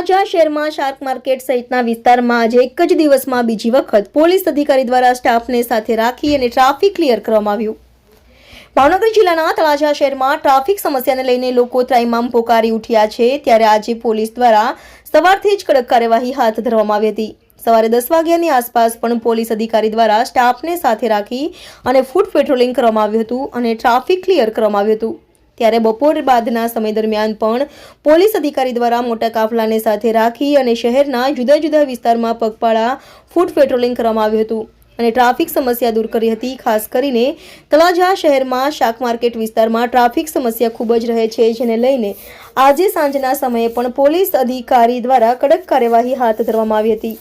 તળાજા શહેરમાં shark market સહિતના વિસ્તારમાં આજે એક જ દિવસમાં બીજી વખત પોલીસ અધિકારી દ્વારા સ્ટાફને સાથે રાખી અને ટ્રાફિક ક્લિયર કરવામાં આવ્યું. ભાવનગર જિલ્લાના તળાજા શહેરમાં ટ્રાફિક સમસ્યાને લઈને લોકો ત્રાઇમામ પોકારી ઉઠ્યા છે ત્યારે આજે પોલીસ દ્વારા સવારથી જ કડક કાર્યવાહી હાથ ધરવામાં આવી હતી. સવારે દસ વાગ્યાની આસપાસ પણ પોલીસ અધિકારી દ્વારા સ્ટાફને સાથે રાખી અને ફૂટ પેટ્રોલિંગ કરવામાં આવ્યું હતું અને ટ્રાફિક ક્લિયર કરવામાં આવ્યું હતું. ત્યારે બપોર બાદના સમય દરમિયાન પણ પોલીસ અધિકારી દ્વારા મોટા કાફલાને સાથે રાખી અને શહેરના જુદા જુદા વિસ્તારમાં પગપાળા ફૂટ પેટ્રોલિંગ કરવામાં આવ્યું હતું અને ટ્રાફિક સમસ્યા દૂર કરી હતી. ખાસ કરીને તળાજા શહેરમાં શાક માર્કેટ વિસ્તારમાં ટ્રાફિક સમસ્યા ખૂબ જ રહે છે, જેને લઈને આજે સાંજના સમયે પણ પોલીસ અધિકારી દ્વારા કડક કાર્યવાહી હાથ ધરવામાં આવી હતી.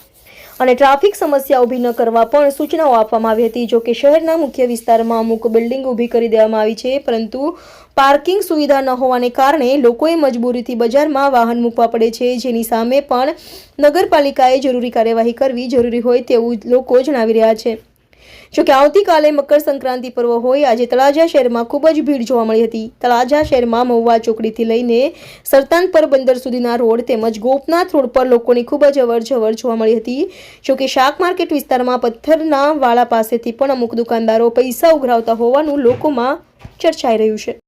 અને ટ્રાફિક સમસ્યા ઊભી ન કરવા પણ સૂચનાઓ આપવામાં આવી હતી. જો કે શહેરના મુખ્ય વિસ્તારમાં અમુક બિલ્ડિંગ ઊભી કરી દેવામાં આવી છે, પરંતુ પાર્કિંગ સુવિધા ન હોવાને કારણે લોકોએ મજબૂરીથી બજારમાં વાહન મૂકવા પડે છે. જેની સામે પણ નગરપાલિકાએ જરૂરી કાર્યવાહી કરવી જરૂરી હોય તેવું લોકો જણાવી રહ્યા છે. જોકે આવતીકાલે મકર સંક્રાંતિ પર્વ હોય, આજે તળાજા શહેરમાં ખૂબ જ ભીડ જોવા મળી હતી. તળાજા શહેરમાં મહુવા ચોકડીથી લઈને સરતાનપર બંદર સુધીના રોડ તેમજ ગોપનાથ રોડ પર લોકોની ખૂબ જ અવર જવર જોવા મળી હતી. જોકે શાક માર્કેટ વિસ્તારમાં પથ્થરના વાળા પાસેથી પણ અમુક દુકાનદારો પૈસા ઉઘરાવતા હોવાનું લોકોમાં ચર્ચાઈ રહ્યું છે.